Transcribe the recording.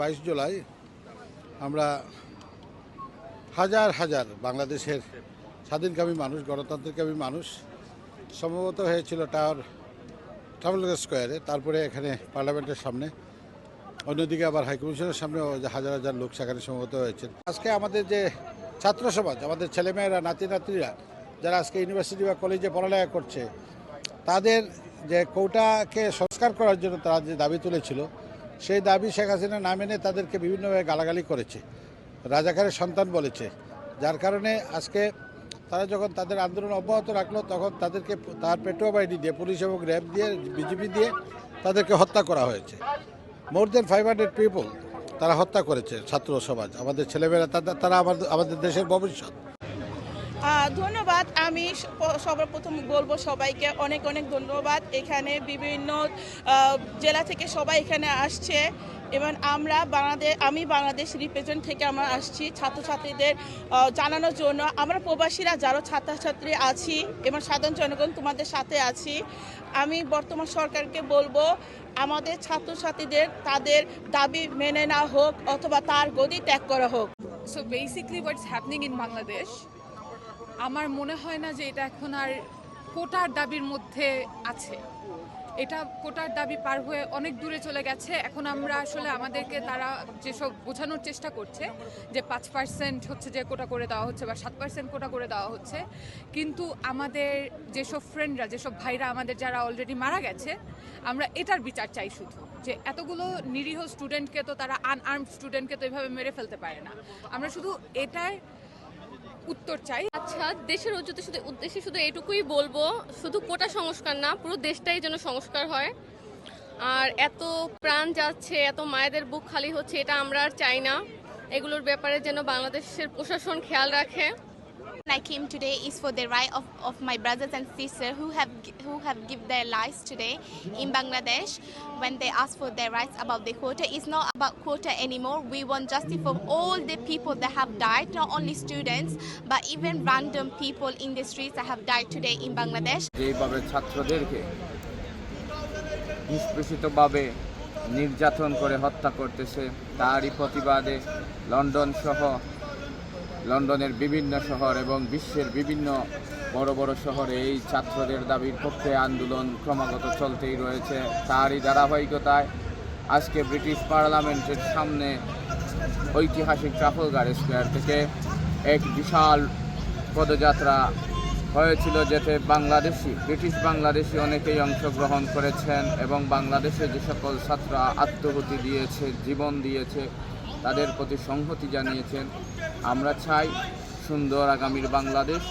বাইশ জুলাই আমরা হাজার হাজার বাংলাদেশের স্বাধীনকামী মানুষ গণতন্ত্রকামী মানুষ, সম্ভবত হয়েছিল টাওয়ার ট্রাভেলগার স্কোয়ারে, তারপরে এখানে পার্লামেন্টের সামনে, অন্যদিকে আবার হাইকমিশনের সামনে হাজার হাজার লোক সেখানে সমবেত হয়েছে। আজকে আমাদের যে ছাত্র সমাজ, আমাদের ছেলেমেয়েরা, নাতি নাতনিরা, যারা আজকে ইউনিভার্সিটি বা কলেজে পড়ালেখা করছে, তাদের যে কোটাকে সংস্কার করার জন্য তারা যে দাবি তুলেছিল সেই দাবি শেখ হাসিনা না মেনে তাদেরকে বিভিন্নভাবে গালাগালি করেছে। রাজাকারের সন্তান বলেছে। যার কারণে আজকে তারা যখন তাদের আন্দোলন অব্যাহত রাখল, তখন তাদেরকে তার পেট্রো বাহিনী দিয়ে, পুলিশ এবং র্যাব দিয়ে বিজেপি দিয়ে তাদেরকে হত্যা করা হয়েছে। More than five hundred people তারা হত্যা করেছে ছাত্র সমাজ। আমাদের ছেলেমেয়েরা তারা আমাদের আমাদের দেশের ভবিষ্যৎ। ধন্যবাদ। আমি স- প- সবার প্রথম বলব সবাইকে অনেক অনেক ধন্যবাদ। এখানে বিভিন্ন জেলা থেকে সবাই এখানে আসছে। এবং আমরা বাংলাদেশ আমি বাংলাদেশ রিপ্রেজেন্ট থেকে আমরা আসছি ছাত্রছাত্রীদের জানানোর জন্য। আমরা প্রবাসীরা যারা ছাত্রছাত্রী আছি এবং সাধারণ জনগণ তোমাদের সাথে আছি, আমি বর্তমান সরকারকে বলব আমাদের ছাত্রছাত্রীদের তাদের দাবি মেনে না হোক অথবা তার গদি ত্যাগ করা হোক। So basically what's happening in Bangladesh আমার মনে হয় না যে এটা এখন আর কোটার দাবির মধ্যে আছে। এটা কোটার দাবি পার হয়ে অনেক দূরে চলে গেছে। এখন আমরা আসলে আমাদেরকে তারা যেসব বোঝানোর চেষ্টা করছে, যে পাঁচ পার্সেন্ট হচ্ছে যে কোটা করে দেওয়া হচ্ছে বা সাত পার্সেন্ট কোটা করে দেওয়া হচ্ছে, কিন্তু আমাদের যেসব ফ্রেন্ডরা যেসব ভাইরা আমাদের যারা অলরেডি মারা গেছে, আমরা এটার বিচার চাই শুধু, যে এতগুলো নিরীহ স্টুডেন্টকে তো তারা আনআর্মড স্টুডেন্টকে তো এভাবে মেরে ফেলতে পারে না। আমরা শুধু এটার উত্তর চাই। আচ্ছা দেশের উদ্দেশ্যে শুধু উদ্দেশ্যে শুধু এটুকুই বলব, শুধু কোটা সংস্কার না, পুরো দেশটাই যেন সংস্কার হয়। আর এত প্রাণ যাচ্ছে, এত মায়েদের বুক খালি হচ্ছে, এটা আমরা আর চাই না। এগুলোর ব্যাপারে যেন বাংলাদেশের প্রশাসন খেয়াল রাখে। I came today is for the right of, of my brothers and sisters who have who have give their lives today in Bangladesh when they ask for their rights about the quota. It's not about quota anymore. We want justice for all the people that have died, not only students, but even random people in the streets that have died today in Bangladesh. ছাত্রদেরকে নির্যাতন করে হত্যা করতেছে তারই প্রতিবাদে London সহ লন্ডনের বিভিন্ন শহর এবং বিশ্বের বিভিন্ন বড় বড় শহরে এই ছাত্রদের দাবির পক্ষে আন্দোলন ক্রমাগত চলতেই রয়েছে। তারই ধারাবাহিকতায় আজকে ব্রিটিশ পার্লামেন্টের সামনে ঐতিহাসিক ট্রাফলগার স্কোয়ার থেকে এক বিশাল পদযাত্রা হয়েছিল যেতে বাংলাদেশি, ব্রিটিশ বাংলাদেশি অনেকেই অংশগ্রহণ করেছেন এবং বাংলাদেশে যে সকল ছাত্ররা আত্মহতি দিয়েছে, জীবন দিয়েছে তাদের প্রতি সংহতি জানিয়েছেন। আমরা চাই সুন্দর আগামীর বাংলাদেশ।